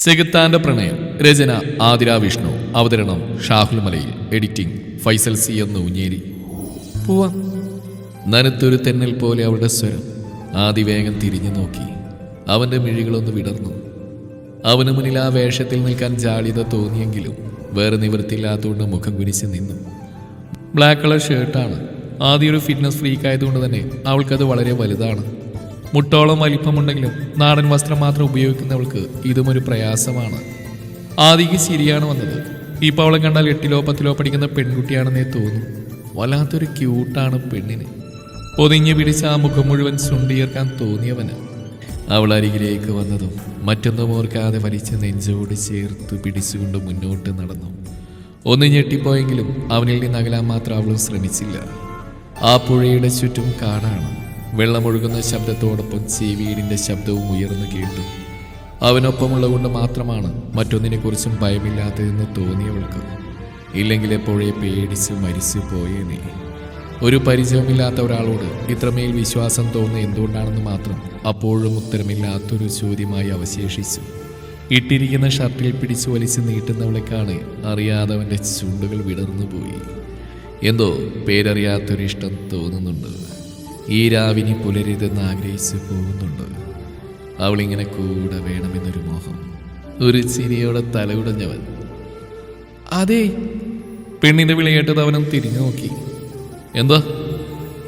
ചെകുത്താന്റെ പ്രണയം. രചന ആതിര വിഷ്ണു. അവതരണം ഷാഹുൽ മലയിൽ എഡിറ്റിംഗ് ഫൈസൽ സി എന്ന് ഊഞ്ഞേരി പോവാം. നനത്തൊരു തെന്നൽ പോലെ അവളുടെ സ്വരം. ആദിവേഗം തിരിഞ്ഞു നോക്കി. അവന്റെ മിഴികളൊന്ന് വിടർന്നു. അവന് മുന്നിൽ ആ വേഷത്തിൽ നിൽക്കാൻ ജാളിത തോന്നിയെങ്കിലും വേറെ നിവൃത്തിയില്ലാത്തതുകൊണ്ട് മുഖം കുനിച്ച് നിന്നു. ബ്ലാക്ക് കളർ ഷർട്ടാണ്. ആദ്യ ഒരു ഫിറ്റ്നസ് ഫ്രീക്ക് ആയതുകൊണ്ട് തന്നെ അവൾക്കത് വളരെ വലുതാണ്. മുട്ടോളം വലിപ്പമുണ്ടെങ്കിലും നാടൻ വസ്ത്രം മാത്രം ഉപയോഗിക്കുന്നവൾക്ക് ഇതും ഒരു പ്രയാസമാണ്. ആദിക്ക് ശരിയാണ് വന്നത്. ഇപ്പോൾ അവളെ കണ്ടാൽ എട്ടിലോ പത്തിലോ പഠിക്കുന്ന പെൺകുട്ടിയാണെന്നേ തോന്നും. വല്ലാത്തൊരു ക്യൂട്ടാണ് പെണ്ണിന്. പൊതിഞ്ഞു പിടിച്ച ആ മുഖം മുഴുവൻ ചുണ്ടിയർക്കാൻ തോന്നിയവന്. അവൾ അരികിലേക്ക് വന്നതും മറ്റൊന്നും ഓർക്കാതെ വലിച്ച നെഞ്ചോട് ചേർത്ത് പിടിച്ചുകൊണ്ട് മുന്നോട്ട് നടന്നു. ഒന്ന് ഞെട്ടിപ്പോയെങ്കിലും അവനിൽ നിന്ന് അകലാൻ മാത്രം അവളും ശ്രമിച്ചില്ല. ആ പുഴയുടെ ചുറ്റും കാടാണ്. വെള്ളമൊഴുകുന്ന ശബ്ദത്തോടൊപ്പം ചെവിയീടിന്റെ ശബ്ദവും ഉയർന്നു കേട്ടു. അവനൊപ്പമുള്ള കൊണ്ട് മാത്രമാണ് മറ്റൊന്നിനെക്കുറിച്ചും ഭയമില്ലാത്തതെന്ന് തോന്നിയവൾക്ക്. ഇല്ലെങ്കിൽ എപ്പോഴേ പേടിച്ച് മരിച്ചു പോയേനെ. ഒരു പരിചയമില്ലാത്ത ഒരാളോട് ഇത്രമേൽ വിശ്വാസം തോന്നുന്ന എന്തുകൊണ്ടാണെന്ന് മാത്രം അപ്പോഴും ഉത്തരമില്ലാത്തൊരു ചോദ്യമായി അവശേഷിച്ചു. ഇട്ടിരിക്കുന്ന ഷർട്ടിൽ പിടിച്ചു വലിച്ച് നീട്ടുന്നവളെക്കാണ് അറിയാതവന്റെ ചുണ്ടുകൾ വിടർന്നു പോയി എന്തോ പേരറിയാത്തൊരിഷ്ടം തോന്നുന്നുണ്ട്. ഈ രാവിനി പുലരുതെന്ന് ആഗ്രഹിച്ചു പോകുന്നുണ്ട്. അവളിങ്ങനെ കൂടെ വേണമെന്നൊരു മോഹം. ഒരു ചിരിയോടെ തലകുടഞ്ഞവൻ അതെ പെണ്ണിന്റെ വിളി അവനും തിരിഞ്ഞു നോക്കി. എന്താ?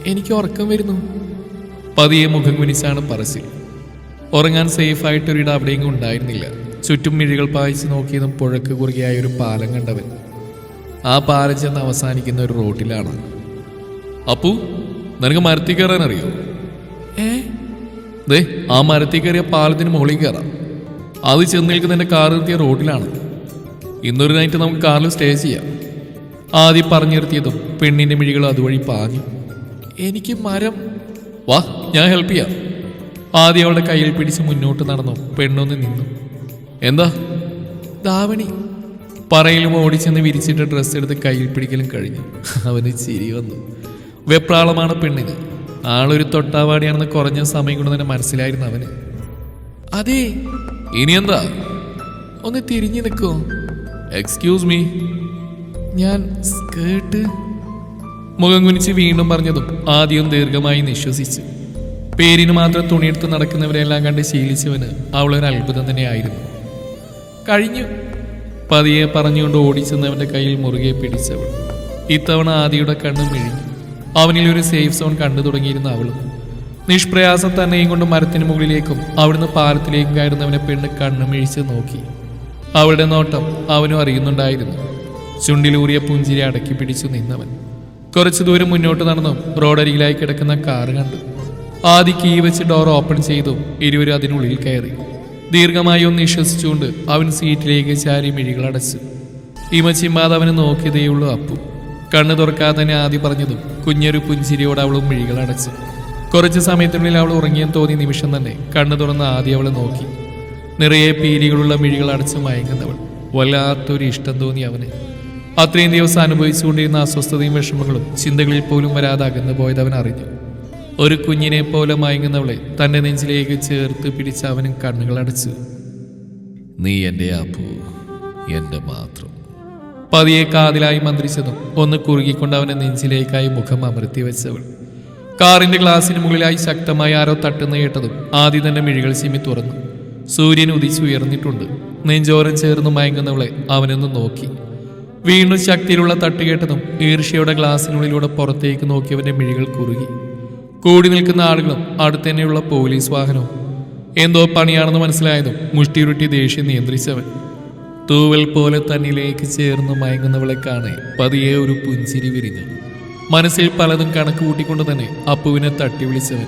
എനിക്ക് ഉറക്കം വരുന്നു. പതിയെ മുഖം കുനിച്ചാണ് പറച്ചിൽ. ഉറങ്ങാൻ സേഫായിട്ടൊരിട അവിടെയെങ്കിലും ഉണ്ടായിരുന്നില്ല. ചുറ്റും മിഴികൾ പായിച്ച് നോക്കിയതും പുഴക്ക് കുറുകിയായ ഒരു പാലം കണ്ടവൻ. ആ പാലം ചെന്ന് അവസാനിക്കുന്ന ഒരു റോട്ടിലാണ്. അപ്പു നിനക്ക് മരത്തിൽ കയറാൻ അറിയോ? ഏ? ദേ ആ മരത്തിൽ കയറിയ പാലത്തിന് മുകളിൽ കയറാം. അത് ചെന്ന് നിൽക്കുന്ന എന്റെ കാർ നിർത്തിയ റോഡിലാണ് ഇന്നൊരു നൈറ്റ് നമുക്ക് കാറിൽ സ്റ്റേ ചെയ്യാം. ആദ്യം പറഞ്ഞു നിർത്തിയതും പെണ്ണിന്റെ മിഴികൾ അതുവഴി പാഞ്ഞു. എനിക്ക് മരം. വാ ഞാൻ ഹെൽപ്പ് ചെയ്യാം. ആദ്യം അവളുടെ കയ്യിൽ പിടിച്ച് മുന്നോട്ട് നടന്നു. പെണ്ണൊന്ന് നിന്നു. എന്താ? ദാവണി. പറയിലും ഓടിച്ചെന്ന് വിരിച്ചിട്ട് ഡ്രസ്സ് എടുത്ത് കയ്യിൽ പിടിക്കലും കഴിഞ്ഞു. അവന് ചിരി വന്നു. വെപ്രാളമാണ് പെണ്ണിന്. ആളൊരു തൊട്ടാവാടിയാണെന്ന് കുറഞ്ഞ സമയം കൊണ്ട് തന്നെ മനസ്സിലായിരുന്നു അവന്. അതെ ഇനിയെന്താ ഒന്ന് തിരിഞ്ഞു നിൽക്കോ. എക്സ്ക്യൂസ് മീ ഞാൻ സ്കേർട്ട്. മുഖം കുനിച്ച് വീണ്ടും പറഞ്ഞതും ആദ്യം ദീർഘമായി നിശ്വസിച്ച്. പേരിന് മാത്രം തുണിയെടുത്ത് നടക്കുന്നവരെല്ലാം കണ്ട് ശീലിച്ചവന് അവളൊരു അത്ഭുതം തന്നെയായിരുന്നു. കഴിഞ്ഞു. പതിയെ പറഞ്ഞുകൊണ്ട് ഓടിച്ചെന്നവന്റെ കയ്യിൽ മുറുകെ പിടിച്ചവൾ. ഇത്തവണ ആദിയുടെ കണ്ണും മിഴിഞ്ഞു. അവനിൽ ഒരു സേഫ് സോൺ കണ്ടു തുടങ്ങിയിരുന്ന അവളും. നിഷ്പ്രയാസം തന്നെയും കൊണ്ട് മരത്തിന് മുകളിലേക്കും അവിടുന്ന് പാലത്തിലേക്കും കയറുന്നവനെ പെണ്ണ് കണ്ണു മിഴിച്ച് നോക്കി. അവളുടെ നോട്ടം അവനും അറിയുന്നുണ്ടായിരുന്നു. ചുണ്ടിലൂറിയ പുഞ്ചിരി അടക്കി പിടിച്ചു നിന്നവൻ. കുറച്ചു ദൂരം മുന്നോട്ട് നടന്നും റോഡരികിലായി കിടക്കുന്ന കാർ കണ്ടു. ആദ്യ കീ വെച്ച് ഡോർ ഓപ്പൺ ചെയ്തു ഇരുവരും അതിനുള്ളിൽ കയറി. ദീർഘമായി ഒന്ന് വിശ്വസിച്ചുകൊണ്ട് അവൻ സീറ്റിലേക്ക് ചാരി മിഴികൾ അടച്ചു ഇമച്ചിമ്മാതെ അവനെ നോക്കിയതേയുള്ളൂ അപ്പു. കണ്ണു തുറക്കാതെ തന്നെ ആദ്യം പറഞ്ഞതും കുഞ്ഞൊരു പുഞ്ചിരിയോട് അവളും മിഴികൾ അടച്ചു. കുറച്ച് സമയത്തിനുള്ളിൽ അവൾ ഉറങ്ങിയെന്ന് തോന്നിയ നിമിഷം തന്നെ കണ്ണു തുറന്ന് ആദ്യം അവളെ നോക്കി. നിറയെ പീലികളുള്ള മിഴികൾ അടച്ച് മയങ്ങുന്നവൾ വല്ലാത്തൊരു ഇഷ്ടം തോന്നി അവന്. അത്രയും ദിവസം അനുഭവിച്ചുകൊണ്ടിരുന്ന അസ്വസ്ഥതയും വിഷമങ്ങളും ചിന്തകളിൽ പോലും വരാതെ അകന്നു പോയത് അവൻ അറിഞ്ഞു. ഒരു കുഞ്ഞിനെ പോലെ മയങ്ങുന്നവളെ തന്റെ നെഞ്ചിലേക്ക് ചേർത്ത് പിടിച്ച് അവനും കണ്ണുകൾ അടച്ചു. നീ എന്റെ അപ്പു എന്റെ മാത്രം പതിയെ കാതിലായി മന്ത്രിച്ചതും ഒന്ന് കുറുകിക്കൊണ്ട് അവനെ നെഞ്ചിലേക്കായി മുഖം അമർത്തി വെച്ചവൾ. കാറിന്റെ ഗ്ലാസിന് മുകളിലായി ശക്തമായി ആരോ തട്ടുന്ന കേട്ടതും ആദ്യം തന്നെ മിഴികൾ ചിമ്മി തുറന്നു. സൂര്യൻ ഉദിച്ചുയർന്നിട്ടുണ്ട് നെഞ്ചോരം ചേർന്ന് മയങ്ങുന്നവളെ അവനൊന്ന് നോക്കി. വീണ്ടും ശക്തിയിലുള്ള തട്ട് കേട്ടതും ഈർഷ്യയുടെ ഗ്ലാസിനുള്ളിലൂടെ പുറത്തേക്ക് നോക്കിയവന്റെ മിഴികൾ കുറുകി. കൂടി നിൽക്കുന്ന ആളുകളും അടുത്തന്നെയുള്ള പോലീസ് വാഹനവും. എന്തോ പണിയാണെന്ന് മനസ്സിലായതും മുഷ്ടിയുരുട്ടി ദേഷ്യം നിയന്ത്രിച്ചവൻ. തൂവൽ പോലെ തന്നിലേക്ക് ചേർന്ന് മയങ്ങുന്നവളെ കാണെ പതിയെ ഒരു പുഞ്ചിരി വിരിഞ്ഞു. മനസ്സിൽ പലതും കണക്ക് കൂട്ടിക്കൊണ്ട് തന്നെ അപ്പുവിനെ തട്ടി വിളിച്ചവൻ.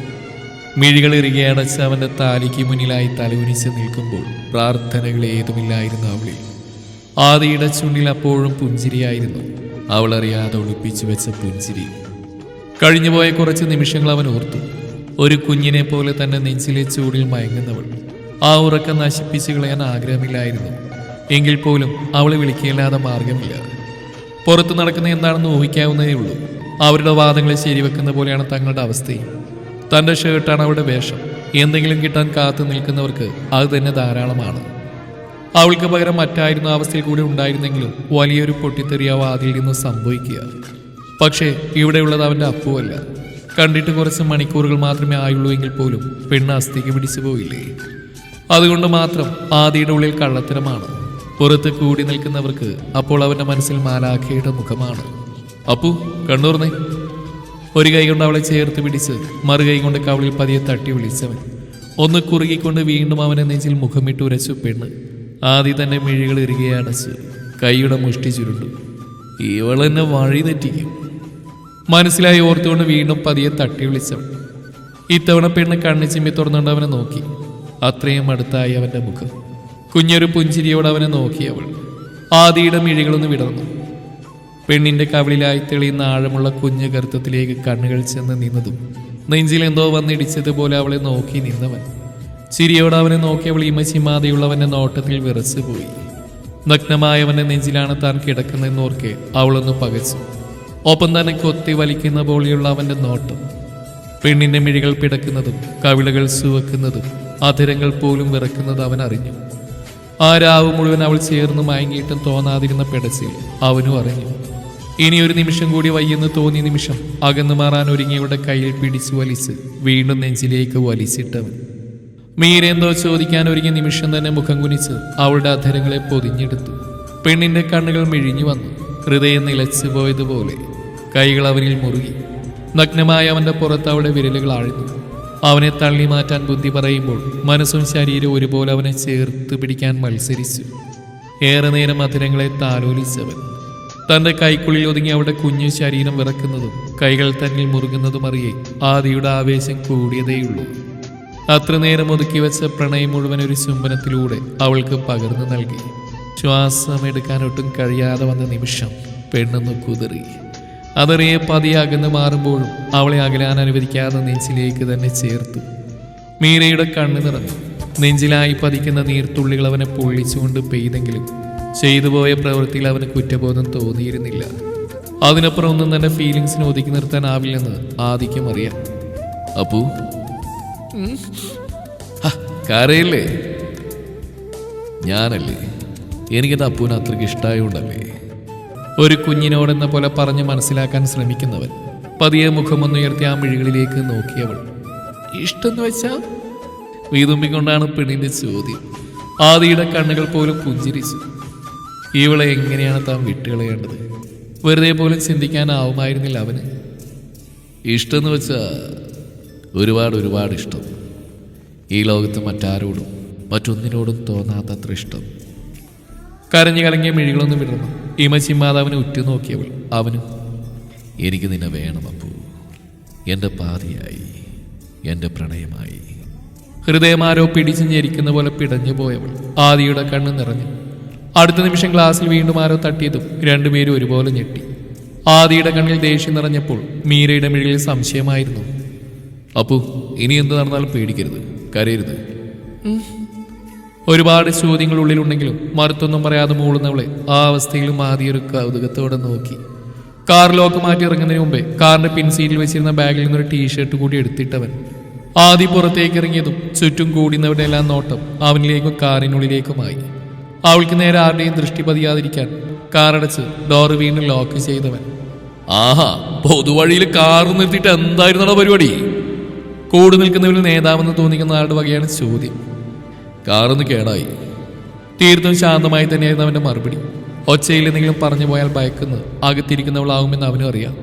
മിഴികൾ ഇറുകെ അടച്ച് അവന്റെ താലിക്ക് മുന്നിലായി തലകുനിച്ച് നിൽക്കുമ്പോൾ പ്രാർത്ഥനകൾ ഏതുമില്ലായിരുന്നു അവളിൽ. ആദിയുടെ ചുണ്ടിൽ അപ്പോഴും പുഞ്ചിരിയായിരുന്നു. അവൾ അറിയാതെ ഒളിപ്പിച്ചു വെച്ച പുഞ്ചിരി. കഴിഞ്ഞുപോയ കുറച്ച് നിമിഷങ്ങൾ അവൻ ഓർത്തു. ഒരു കുഞ്ഞിനെ പോലെ തന്നെ നെഞ്ചിലെ ചൂടിൽ മയങ്ങുന്നവൾ. ആ ഉറക്കം നശിപ്പിച്ചു കളയാൻ ആഗ്രഹമില്ലായിരുന്നു. എങ്കിൽ പോലും അവളെ വിളിക്കുകയില്ലാതെ മാർഗമില്ല. പുറത്ത് നടക്കുന്ന എന്താണെന്ന് ഊഹിക്കാവുന്നതേ ഉള്ളൂ. അവരുടെ വാദങ്ങളെ ശരിവെക്കുന്ന പോലെയാണ് തങ്ങളുടെ അവസ്ഥയും. തന്റെ ഷർട്ടാണ് അവളുടെ വേഷം. എന്തെങ്കിലും കിട്ടാൻ കാത്തു നിൽക്കുന്നവർക്ക് അത് തന്നെ ധാരാളമാണ്. അവൾക്ക് പകരം മറ്റായിരുന്ന അവസ്ഥയിൽ കൂടി ഉണ്ടായിരുന്നെങ്കിലും വലിയൊരു പൊട്ടിത്തെറി ആ വാതിൽ നിന്ന് സംഭവിക്കുക. പക്ഷേ ഇവിടെയുള്ളത് അവന്റെ അപ്പുവല്ല. കണ്ടിട്ട് കുറച്ച് മണിക്കൂറുകൾ മാത്രമേ ആയുള്ളൂ എങ്കിൽ പോലും പെണ്ണ് അസ്ഥിക്ക് പിടിച്ചു പോയില്ലേ? അതുകൊണ്ട് മാത്രം ആദിയുടെ ഉള്ളിൽ കള്ളത്തരമാണ്. പുറത്ത് കൂടി നിൽക്കുന്നവർക്ക് അപ്പോൾ അവന്റെ മനസ്സിൽ മാലാഖയുടെ മുഖമാണ്. അപ്പു കണ്ണൂർന്നേ. ഒരു കൈ കൊണ്ട് അവളെ ചേർത്ത് പിടിച്ച് മറു കൈ കൊണ്ട് കവളിൽ പതിയെ തട്ടി വിളിച്ചവൻ. ഒന്ന് കുറുകിക്കൊണ്ട് വീണ്ടും അവനെ നെഞ്ചിൽ മുഖമിട്ട് ഉരച്ചു പെണ്ണ്. ആദ്യം തന്നെ മിഴികൾ ഇറുകെ അടച്ചു കൈയുടെ മുഷ്ടി ചുരുണ്ടു. ഇവളെന്നെ വഴി തെറ്റിക്കും. മനസ്സിലായി ഓർത്തുകൊണ്ട് വീണ്ടും പതിയെ തട്ടി വിളിച്ചവൻ. ഇത്തവണ പെണ്ണ് കണ്ണി ചിമ്മി തുറന്നുകൊണ്ട് അവനെ നോക്കി. അത്രയും അടുത്തായി അവന്റെ മുഖം. കുഞ്ഞൊരു പുഞ്ചിരിയോട് അവനെ നോക്കി അവൾ. ആദിയുടെ മിഴികളൊന്ന് വിടർന്നു. പെണ്ണിന്റെ കവിളിലായി തെളിയുന്ന ആഴമുള്ള കുഞ്ഞു ഗർത്തത്തിലേക്ക് കണ്ണുകൾ ചെന്ന് നിന്നതും നെഞ്ചിൽ എന്തോ വന്നിടിച്ചതുപോലെ അവളെ നോക്കി നിന്നവൻ. ചിരിയോടെ അവനെ നോക്കി അവൾ ഇമച്ചിമാതെയുള്ളവന്റെ നോട്ടത്തിൽ വിറച്ചു പോയി. നഗ്നമായവന്റെ നെഞ്ചിലാണ് താൻ കിടക്കുന്നതെന്നോർക്കെ അവളൊന്ന് പകച്ചു. ഒപ്പം തന്നെ കൊത്തി വലിക്കുന്ന പോലെയുള്ള അവന്റെ നോട്ടം. പെണ്ണിന്റെ മിഴികൾ പിടക്കുന്നതും കവിളകൾ സുവക്കുന്നതും അധരങ്ങൾ പോലും വിറക്കുന്നത് അവൻ അറിഞ്ഞു. ആ രാവ് മുഴുവൻ അവൾ ചേർന്ന് മയങ്ങിയിട്ടും തോന്നാതിരുന്ന പെടച്ചിൽ അവനും അറിഞ്ഞു. ഇനി ഒരു നിമിഷം കൂടി വയ്യെന്ന് തോന്നിയ നിമിഷം അകന്നു മാറാൻ ഒരുങ്ങിയവരുടെ കയ്യിൽ പിടിച്ചു വലിച്ച് വീണ്ടും നെഞ്ചിലേക്ക് വലിച്ചിട്ടവൻ. മീരെന്തോ ചോദിക്കാൻ ഒരുങ്ങിയ നിമിഷം തന്നെ മുഖം കുനിച്ച് അവളുടെ അധരങ്ങളെ പൊതിഞ്ഞെടുത്തു. പെണ്ണിന്റെ കണ്ണുകൾ മിഴിഞ്ഞു വന്നു. ഹൃദയം നിലച്ചു പോയതുപോലെ കൈകൾ അവനിൽ മുറുകി. നഗ്നമായ അവന്റെ പുറത്ത് അവളുടെ വിരലുകൾ ആഴ്ന്നു. അവനെ തള്ളി മാറ്റാൻ ബുദ്ധി പറയുമ്പോൾ മനസ്സും ശരീരവും ഒരുപോലെ അവനെ ചേർത്ത് പിടിക്കാൻ മത്സരിച്ചു. ഏറെ നേരം അധരങ്ങളെ താലോലിച്ചവൻ. തന്റെ കൈക്കുള്ളിൽ ഒതുങ്ങി അവിടെ കുഞ്ഞു ശരീരം വിറക്കുന്നതും കൈകൾ തന്നിൽ മുറുകുന്നതും അറിയെ ആദിയുടെ ആവേശം കൂടിയതേയുള്ളൂ. അത്ര നേരം ഒതുക്കി വെച്ച പ്രണയം മുഴുവൻ ഒരു ചുംബനത്തിലൂടെ അവൾക്ക് പകർന്നു നൽകി. ശ്വാസം എടുക്കാൻ ഒട്ടും കഴിയാതെ വന്ന നിമിഷം പെണ്ണൊന്ന് കുതിറി. അതറിയെ പതിയെ അകന്ന് മാറുമ്പോഴും അവളെ അകലാൻ അനുവദിക്കാതെ നെഞ്ചിലേക്ക് തന്നെ ചേർത്തു. മീരയുടെ കണ്ണു നിറഞ്ഞു. നെഞ്ചിലായി പതിക്കുന്ന നീർത്തുള്ളികൾ അവനെ പൊള്ളിച്ചുകൊണ്ട് പെയ്തെങ്കിലും ചെയ്തുപോയ പ്രവൃത്തിയിൽ അവന് കുറ്റബോധം തോന്നിയിരുന്നില്ല. അതിനപ്പുറം ഒന്നും തന്നെ ഫീലിങ്സിനെ ഒതുക്കി നിർത്താനാവില്ലെന്ന് ആദിക്കും അറിയാം അപ്പൂ. കരയില്ലേ? ഞാനല്ലേ? എനിക്കത് അപ്പൂന് അത്രയ്ക്ക് ഇഷ്ടമായോണ്ടല്ലേ ഒരു കുഞ്ഞിനോടെന്ന പോലെ പറഞ്ഞ് മനസ്സിലാക്കാൻ ശ്രമിക്കുന്നവൻ പതിയെ മുഖമൊന്നുയർത്തി ആ മിഴികളിലേക്ക് നോക്കിയവൾ ഇഷ്ടം വെച്ചാ? വീതുമ്പിക്കൊണ്ടാണ് പെണ്ണിന്റെ ചോദ്യം. ആദിയുടെ കണ്ണുകൾ പോലും പുഞ്ചിരിച്ചു. ഇവളെ എങ്ങനെയാണ് താൻ വിട്ടുകളയേണ്ടത്? വെറുതെ പോലും ചിന്തിക്കാനാവുമായിരുന്നില്ല അവന്. ഇഷ്ടമെന്ന് വെച്ചാ ഒരുപാട് ഒരുപാട് ഇഷ്ടം. ഈ ലോകത്ത് മറ്റാരോടും മറ്റൊന്നിനോടും തോന്നാത്തത്ര ഇഷ്ടം. കരഞ്ഞു കലങ്ങിയ മിഴികളൊന്നും വിടർന്നു. ഇമച്ചിമാതാവിനെ ഉറ്റുനോക്കിയവൾ അവനും എനിക്ക് നിന്നെ വേണം അപ്പു. എന്റെ പാതിയായി എന്റെ പ്രണയമായി. ഹൃദയമാരോ പിടിച്ചു ഞെരിക്കുന്ന പോലെ പിടഞ്ഞു പോയവൾ ആദിയുടെ കണ്ണ് നിറഞ്ഞു. അടുത്ത നിമിഷം ഗ്ലാസ്സിൽ വീണ്ടും ആരോ തട്ടിയതും രണ്ടുപേരും ഒരുപോലെ ഞെട്ടി. ആദിയുടെ കണ്ണിൽ ദേഷ്യം നിറഞ്ഞപ്പോൾ മീരയുടെ മിഴിയിൽ സംശയമായിരുന്നു. അപ്പു ഇനി എന്ത് നടന്നാലും പേടിക്കരുത്. കരയരുത്. ഒരുപാട് ചോദ്യങ്ങൾ ഉള്ളിലുണ്ടെങ്കിലും മറുത്തൊന്നും പറയാതെ മൂളുന്നവളെ ആ അവസ്ഥയിലും ആദ്യ ഒരു കൗതുകത്തോടെ നോക്കി. കാർ ലോക്ക് മാറ്റി ഇറങ്ങുന്നതിന് മുമ്പേ കാറിന്റെ പിൻസീറ്റിൽ വെച്ചിരുന്ന ബാഗിൽ നിന്നൊരു ടീഷർട്ട് കൂടി എടുത്തിട്ടവൻ. ആദ്യം പുറത്തേക്ക് ഇറങ്ങിയതും ചുറ്റും കൂടുന്നവരുടെ എല്ലാം നോട്ടം അവനിലേക്കും കാറിനുള്ളിലേക്കുമായി അവൾക്ക് നേരെ ആരുടെയും ദൃഷ്ടി പതിയാതിരിക്കാൻ കാറടച്ച് ഡോർ വീണ്ടും ലോക്ക് ചെയ്തവൻ. ആഹാ പൊതുവഴിയിൽ കാർ നിർത്തിയിട്ട് എന്തായിരുന്നോ പരിപാടി? കൂട് നിൽക്കുന്നവരിൽ നേതാവെന്ന് തോന്നിക്കുന്ന ആളുടെ വകയാണ് ചോദ്യം. കാറൊന്ന് കേടായി. തീർത്തും ശാന്തമായി തന്നെയായിരുന്നു അവന്റെ മറുപടി. ഒച്ചയിൽ എന്തെങ്കിലും പറഞ്ഞു പോയാൽ ഭയക്കുന്നു അകത്തിരിക്കുന്നവളാകുമെന്ന് അവനും അറിയാം.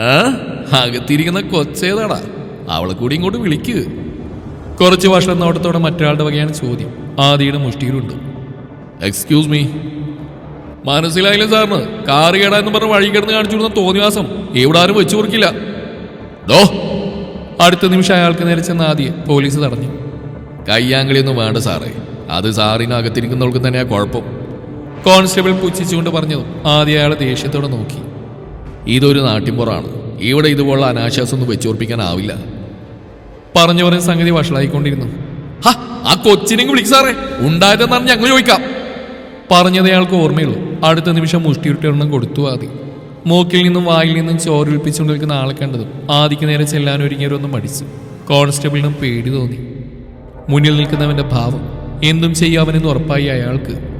ആ? അകത്തിരിക്കുന്ന കൊച്ചേതാടാ. അവളെ കൂടി ഇങ്ങോട്ട് വിളിക്ക്. കുറച്ച് വർഷം നോട്ടത്തോടെ മറ്റൊരാളുടെ വകയാണ് ചോദ്യം. ആദിയുടെ മുഷ്ടിയിലുണ്ട്. എക്സ്ക്യൂസ് മീ മനസ്സിലായില്ല സാറിന്. കാറ് കേടാന്ന് പറഞ്ഞ് വഴി കിടന്ന് കാണിച്ചു കൊടുത്ത തോന്നിവാസം ഇവിടെ ആരും വെച്ചു കൊടുക്കില്ല. ദോ. അടുത്ത നിമിഷം അയാൾക്ക് നേരെ ചെന്ന ആദ്യം പോലീസ് തടഞ്ഞു. കയ്യാങ്കളിയൊന്നും വേണ്ട സാറേ. അത് സാറിനകത്തിരിക്കുന്നവൾക്ക് തന്നെയാ കുഴപ്പം. കോൺസ്റ്റബിൾ പുച്ഛിച്ചുകൊണ്ട് പറഞ്ഞു ആദ്യം അയാളെ ദേഷ്യത്തോടെ നോക്കി. ഇതൊരു നാട്ടിൻപുറാണ് ഇവിടെ ഇതുപോലുള്ള അനാശ്വാസം ഒന്നും വെച്ചോർപ്പിക്കാനാവില്ല. പറഞ്ഞു പറഞ്ഞ സംഗതി വഷളായിക്കൊണ്ടിരുന്നു. "ഹ, ആ കൊച്ചിനെങ്കിൽ വിളിക്ക് സാറേ. ഉണ്ടായതെന്നാണ് ഞങ്ങൾ ചോദിക്കാം. പറഞ്ഞത് അയാൾക്ക് ഓർമ്മയുള്ളൂ. അടുത്ത നിമിഷം മുഷ്ടിയുട്ടെണ്ണം കൊടുത്തു ആദി മൂക്കിൽ നിന്നും വായിൽ നിന്നും ചോരൊലിപ്പിച്ചുകൊണ്ട് നിൽക്കുന്ന ആളെ കണ്ടതും ആദിക്ക് നേരെ ചെല്ലാൻ ഒരുങ്ങിയവരൊന്നും മടിച്ചു. കോൺസ്റ്റബിളിനും പേടി തോന്നി. മുന്നിൽ നിൽക്കുന്നവന്റെ ഭാവം എന്തും ചെയ്യാമെന്ന് ഉറപ്പായി അയാൾക്ക്.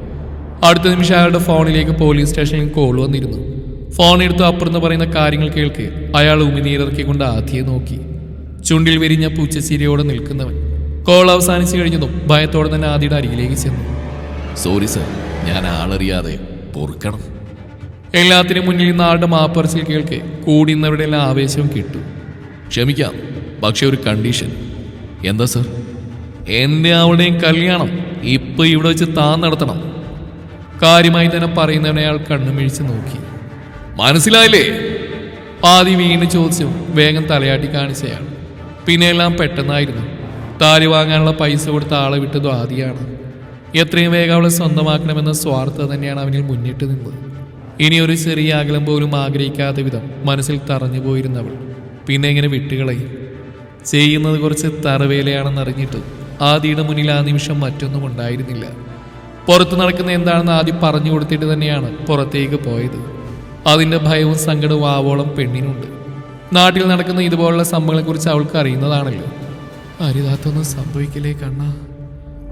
അടുത്ത നിമിഷം അയാളുടെ ഫോണിലേക്ക് പോലീസ് സ്റ്റേഷനിൽ കോൾ വന്നിരുന്നു. ഫോൺ എടുത്ത് അപ്പുറത്ത് പറയുന്ന കാര്യങ്ങൾ കേൾക്കെ അയാൾ ഉമിനീരിറക്കിക്കൊണ്ട് ആദ്യം നോക്കി. ചുണ്ടിൽ വിരിഞ്ഞ പൂച്ചച്ചിരിയോടെ നിൽക്കുന്നവൻ. കോൾ അവസാനിച്ചു കഴിഞ്ഞതും ഭയത്തോടെ തന്നെ ആദിയുടെ അരികിലേക്ക് ചെന്നു. സോറി സർ ഞാൻ ആളറിയാതെ പൊറുക്കണം. എല്ലാത്തിനും മുന്നിൽ നിന്ന് ആളുടെ മാപ്പറച്ചിൽ കേൾക്കെ കൂടിയുന്നവരുടെ എല്ലാം ആവേശവും കിട്ടും. ക്ഷമിക്കാം. പക്ഷെ ഒരു കണ്ടീഷൻ. എന്താ സർ എന്റെ അവളുടെയും കല്യാണം ഇപ്പൊ ഇവിടെ വെച്ച് താൻ നടത്തണം. കാര്യമായി തന്നെ പറയുന്നവനെ അയാൾ കണ്ണുമിഴിച്ച് നോക്കി. മനസ്സിലായില്ലേ? പാതി വീണ്ടും ചോദിച്ചു വേഗം തലയാട്ടി കാണിച്ചയാൾ പിന്നെ എല്ലാം പെട്ടെന്നായിരുന്നു. താലി വാങ്ങാനുള്ള പൈസ കൊടുത്ത ആളെ വിട്ടതും ആദ്യമാണ് എത്രയും വേഗം അവളെ സ്വന്തമാക്കണമെന്ന സ്വാർത്ഥത തന്നെയാണ് അവനിൽ മുന്നിട്ട് നിന്നത്. ഇനി ഒരു ചെറിയ അകലം പോലും ആഗ്രഹിക്കാത്ത വിധം മനസ്സിൽ തറഞ്ഞു പോയിരുന്നവൾ. പിന്നെ ഇങ്ങനെ വിട്ടുകളയും. ചെയ്യുന്നത് കുറച്ച് തറവേലയാണെന്ന് അറിഞ്ഞിട്ട് ആദിയുടെ മുന്നിൽ ആ നിമിഷം മറ്റൊന്നും ഉണ്ടായിരുന്നില്ല. പുറത്ത് നടക്കുന്ന എന്താണെന്ന് ആദ്യം പറഞ്ഞു കൊടുത്തിട്ട് തന്നെയാണ് പുറത്തേക്ക് പോയത്. അതിന്റെ ഭയവും സങ്കടവും ആവോളം പെണ്ണിനുണ്ട്. നാട്ടിൽ നടക്കുന്ന ഇതുപോലുള്ള സംഭവങ്ങളെക്കുറിച്ച് അവൾക്ക് അറിയുന്നതാണല്ലോ. അരുതാത്തൊന്നും സംഭവിക്കില്ലേ കണ്ണ?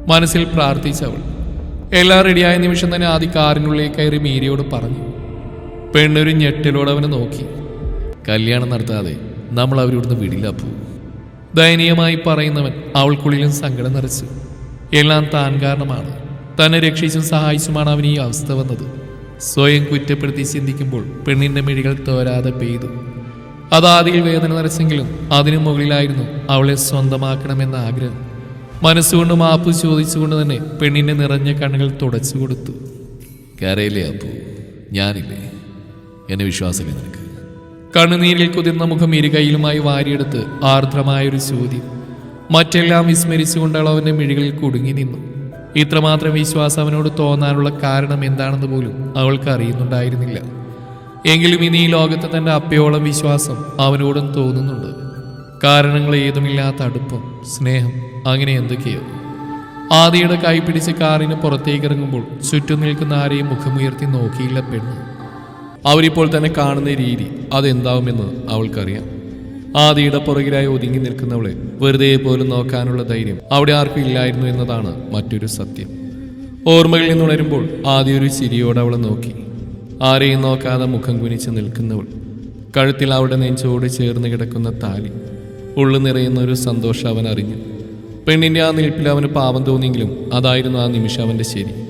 മനസ്സിൽ പ്രാർത്ഥിച്ചവൾ എല്ലാം റെഡിയായ നിമിഷം തന്നെ ആദ്യ കാറിനുള്ളിൽ കയറി മീരയോട് പറഞ്ഞു. പെണ്ണൊരു ഞെട്ടലോടെ അവനെ നോക്കി. കല്യാണം നടത്താതെ നമ്മൾ അവരിവിടുന്ന് വിടില്ല പൂ ദയനീയമായി പറയുന്നവൻ അവൾക്കുള്ളിലും സങ്കടം നിറച്ചു. എല്ലാം താൻ കാരണമാണ്. തന്നെ രക്ഷിച്ചും സഹായിച്ചുമാണ് അവന് ഈ അവസ്ഥ വന്നത്. സ്വയം കുറ്റപ്പെടുത്തി ചിന്തിക്കുമ്പോൾ പെണ്ണിന്റെ മിഴികൾ തോരാതെ പെയ്തു. അത് വേദന നിറച്ചെങ്കിലും അതിനു മുകളിലായിരുന്നു അവളെ സ്വന്തമാക്കണമെന്ന ആഗ്രഹം. മനസ്സുകൊണ്ട് മാപ്പ് ചോദിച്ചുകൊണ്ട് തന്നെ പെണ്ണിന്റെ നിറഞ്ഞ കണ്ണുകൾ തുടച്ചു കൊടുത്തു. കരയില്ലേ അപ്പു? ഞാനില്ലേ? എന്നെ വിശ്വാസമില്ല നിനക്ക്? കണ്ണുനീരിൽ കുതിർന്ന മുഖം ഇരുകൈയിലുമായി വാരിയെടുത്ത് ആർദ്രമായൊരു ചോദ്യം. മറ്റെല്ലാം വിസ്മരിച്ചുകൊണ്ടാണ് അവന്റെ മിഴികളിൽ കുടുങ്ങി നിന്നു. ഇത്രമാത്രം വിശ്വാസം അവനോട് തോന്നാനുള്ള കാരണം എന്താണെന്ന് പോലും അവൾക്ക് അറിയുന്നുണ്ടായിരുന്നില്ല. എങ്കിലും ഇനി ഈ ലോകത്തെ തന്റെ അപ്പയോളം വിശ്വാസം അവനോടും തോന്നുന്നുണ്ട്. കാരണങ്ങൾ ഏതുമില്ലാത്ത അടുപ്പം സ്നേഹം അങ്ങനെ എന്തൊക്കെയോ. ആദിയുടെ കൈ പിടിച്ച് കാറിന് പുറത്തേക്ക് ഇറങ്ങുമ്പോൾ ചുറ്റും നിൽക്കുന്ന ആരെയും മുഖമുയർത്തി നോക്കിയില്ല പെണ്ണ്. അവരിപ്പോൾ തന്നെ കാണുന്ന രീതി അതെന്താവുമെന്ന് അവൾക്കറിയാം. ആദിയുടെ പുറകിലായി ഒതുങ്ങി നിൽക്കുന്നവളെ വെറുതെ പോലും നോക്കാനുള്ള ധൈര്യം അവിടെ ആർക്കും ഇല്ലായിരുന്നു എന്നതാണ് മറ്റൊരു സത്യം. ഓർമ്മകളിൽ നിന്നുണരുമ്പോൾ ആദ്യ ഒരു ചിരിയോടെ അവളെ നോക്കി. ആരെയും നോക്കാതെ മുഖം കുനിച്ച് നിൽക്കുന്നവൾ. കഴുത്തിൽ അവളുടെ നെഞ്ചോട് ചേർന്ന് കിടക്കുന്ന താലി. ഉള്ളു നിറയുന്ന ഒരു സന്തോഷം അവൻ അറിഞ്ഞു. പെണ്ണിന്റെ ആ നിൽപ്പിൽ അവന് പാപം തോന്നിയെങ്കിലും അതായിരുന്നു ആ നിമിഷം അവന്റെ ശരി.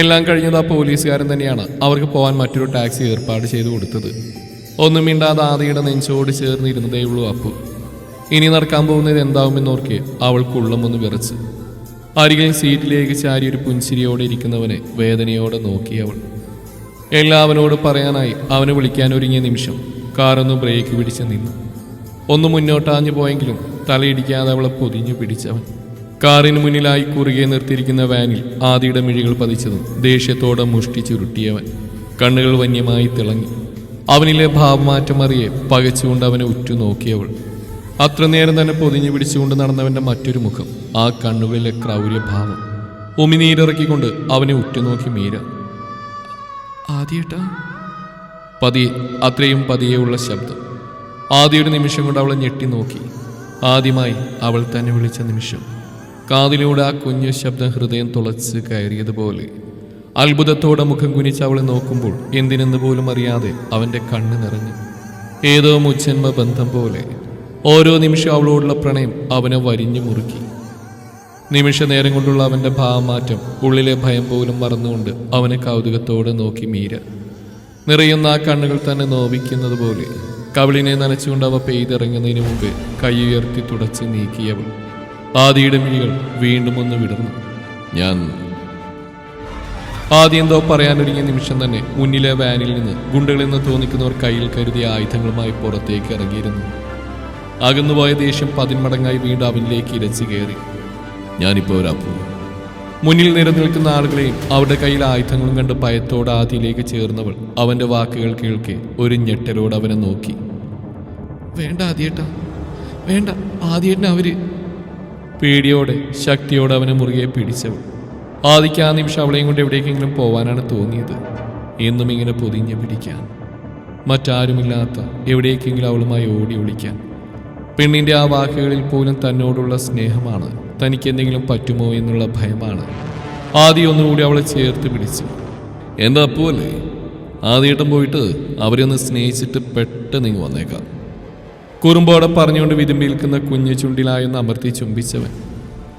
എല്ലാം കഴിഞ്ഞത് ആ പോലീസുകാരൻ തന്നെയാണ് അവർക്ക് പോകാൻ മറ്റൊരു ടാക്സി ഏർപ്പാട് ചെയ്തു കൊടുത്തത്. ഒന്നും മിണ്ടാതെ ആദിയുടെ നെഞ്ചോട് ചേർന്നിരുന്നതേ ഉള്ളൂ അപ്പു. ഇനി നടക്കാൻ പോകുന്നത് എന്താവുമെന്നോർക്കെ അവൾക്ക് ഉള്ളമൊന്ന് വിറച്ച്. അരികിൽ സീറ്റിലേക്ക് ചാരി ഒരു പുഞ്ചിരിയോടെ ഇരിക്കുന്നവനെ വേദനയോടെ നോക്കി അവൾ. എല്ലാവനോട് പറയാനായി അവനെ വിളിക്കാൻ ഒരുങ്ങിയ നിമിഷം കാറൊന്ന് ബ്രേക്ക് പിടിച്ച് നിന്നു. ഒന്ന് മുന്നോട്ടാഞ്ഞു പോയെങ്കിലും തലയിടിക്കാതെ അവളെ പൊതിഞ്ഞു പിടിച്ചവൻ. കാറിന് മുന്നിലായി കുറുകെ നിർത്തിയിരിക്കുന്ന വാനിൽ ആദിയുടെ മിഴികൾ പതിച്ചതും ദേഷ്യത്തോടെ മുഷ്ടി ചുരുട്ടിയവൻ. കണ്ണുകൾ വന്യമായി തിളങ്ങി. അവനിലെ ഭാവമാറ്റം അറിയെ പകച്ചുകൊണ്ട് അവനെ ഉറ്റുനോക്കിയവൾ. അത്ര നേരം തന്നെ പൊതിഞ്ഞു പിടിച്ചുകൊണ്ട് നടന്നവന്റെ മറ്റൊരു മുഖം ആ കണ്ണുകളിലെ ക്രൗര്യഭാവം ഉമിനീരിറക്കിക്കൊണ്ട് അവനെ ഉറ്റുനോക്കി മീര. ആദ്യേട്ടാ? പതിയെ അത്രയും പതിയെയുള്ള ശബ്ദം. ആദ്യയുടെ നിമിഷം കൊണ്ട് അവളെ ഞെട്ടി നോക്കി. ആദ്യമായി അവൾ തന്നെ വിളിച്ച നിമിഷം കാതിലൂടെ ആ കുഞ്ഞു ശബ്ദം ഹൃദയം തുളച്ച് കയറിയതുപോലെ. അത്ഭുതത്തോടെ മുഖം കുനിച്ച് അവളെ നോക്കുമ്പോൾ എന്തിനെന്ന് പോലും അറിയാതെ അവന്റെ കണ്ണ് നിറഞ്ഞു. ഏതോ മുച്ചന്മ ബന്ധം പോലെ ഓരോ നിമിഷം അവളോടുള്ള പ്രണയം അവനെ വരിഞ്ഞു മുറുക്കി. നിമിഷ നേരം കൊണ്ടുള്ള അവന്റെ ഭാവമാറ്റം ഉള്ളിലെ ഭയം പോലും മറന്നുകൊണ്ട് അവനെ കൗതുകത്തോടെ നോക്കി മീര. നിറയുന്ന ആ കണ്ണുകൾ തന്നെ നോവിക്കുന്നത് പോലെ കവിളിനെ നനച്ചുകൊണ്ട് അവ പെയ്തിറങ്ങുന്നതിന് മുമ്പ് കൈ ഉയർത്തി തുടച്ച് നീക്കിയവൾ. ആദിയുടെ മിഴികൾ വീണ്ടും ഒന്ന് വിടർന്നു. ഞാൻ ആദ്യം എന്തോ പറയാനൊരുങ്ങിയ നിമിഷം തന്നെ മുന്നിലെ വാനിൽ നിന്ന് ഗുണ്ടകളെന്ന് തോന്നിക്കുന്നവർ കയ്യിൽ കരുതിയ ആയുധങ്ങളുമായി പുറത്തേക്ക് ഇറങ്ങിയിരുന്നു. അകന്നുപോയ ദേഷ്യം പതിന്മടങ്ങായി വീണ്ടും അവനിലേക്ക് ഇരച്ചു കയറി. ഞാനിപ്പോൾ ഒരു അപ്പു മുന്നിൽ നിരനിൽക്കുന്ന ആളുകളെയും അവരുടെ കയ്യിൽ ആയുധങ്ങളും കണ്ട് ഭയത്തോടെ ആദിയിലേക്ക് ചേർന്നവൾ അവന്റെ വാക്കുകൾ കേൾക്കെ ഒരു ഞെട്ടലോട് അവനെ നോക്കി. വേണ്ട ആദ്യേട്ടാ വേണ്ട ആദ്യേട്ടൻ അവർ പേടിയോടെ ശക്തിയോടെ അവനെ മുറുകെ പിടിച്ചവൾ. ആദിക്ക് ആ നിമിഷം അവളെയും കൊണ്ട് എവിടേക്കെങ്കിലും പോവാനാണ് തോന്നിയത്. എന്നും ഇങ്ങനെ പൊതിഞ്ഞ് പിടിക്കാൻ. മറ്റാരുമില്ലാത്ത എവിടേക്കെങ്കിലും അവളുമായി ഓടി ഒളിക്കാൻ. പെണ്ണിന്റെ ആ വാക്കുകളിൽ പോലും തന്നോടുള്ള സ്നേഹമാണ് തനിക്ക് എന്തെങ്കിലും പറ്റുമോ എന്നുള്ള ഭയമാണ്. ആദി ഒന്നുകൂടി അവളെ ചേർത്ത് പിടിച്ചു. എന്റെ അപ്പുവല്ലേ? ആദ്യം പോയിട്ട് അവരെ ഒന്ന് സ്നേഹിച്ചിട്ട് പെട്ടെന്ന് ഇങ്ങ് വന്നേക്കാം. കുറുമ്പോടെ പറഞ്ഞുകൊണ്ട് വിതുമ്പി നിൽക്കുന്ന കുഞ്ഞു ചുണ്ടിലായൊന്ന് അമർത്തി ചുംബിച്ചവൻ.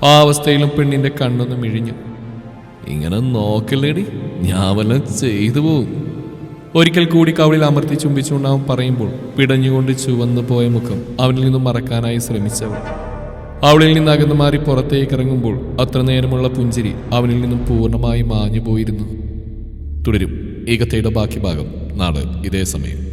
ആ അവസ്ഥയിലും പെണ്ണിന്റെ കണ്ണൊന്നും മിഴിഞ്ഞു. ഇങ്ങനെ നോക്കല്ലേടി? ഞാൻ വല്ലതും ചെയ്തു പോവും ഒരിക്കൽ കൂടി കവളിൽ അമർത്തി ചുംബിച്ചുകൊണ്ട് അവൻ പറയുമ്പോൾ പിടഞ്ഞുകൊണ്ട് ചുവന്നു പോയ മുഖം അവനിൽ നിന്നും മറക്കാനായി ശ്രമിച്ചവൾ അവളിൽ നിന്ന് അകന്നു മാറി പുറത്തേക്ക് ഇറങ്ങുമ്പോൾ അത്ര നേരമുള്ള പുഞ്ചിരി അവനിൽ നിന്നും പൂർണമായി മാഞ്ഞു പോയിരുന്നു തുടരും. ഈ കഥയുടെ ബാക്കി ഭാഗം നാളെ ഇതേ സമയം.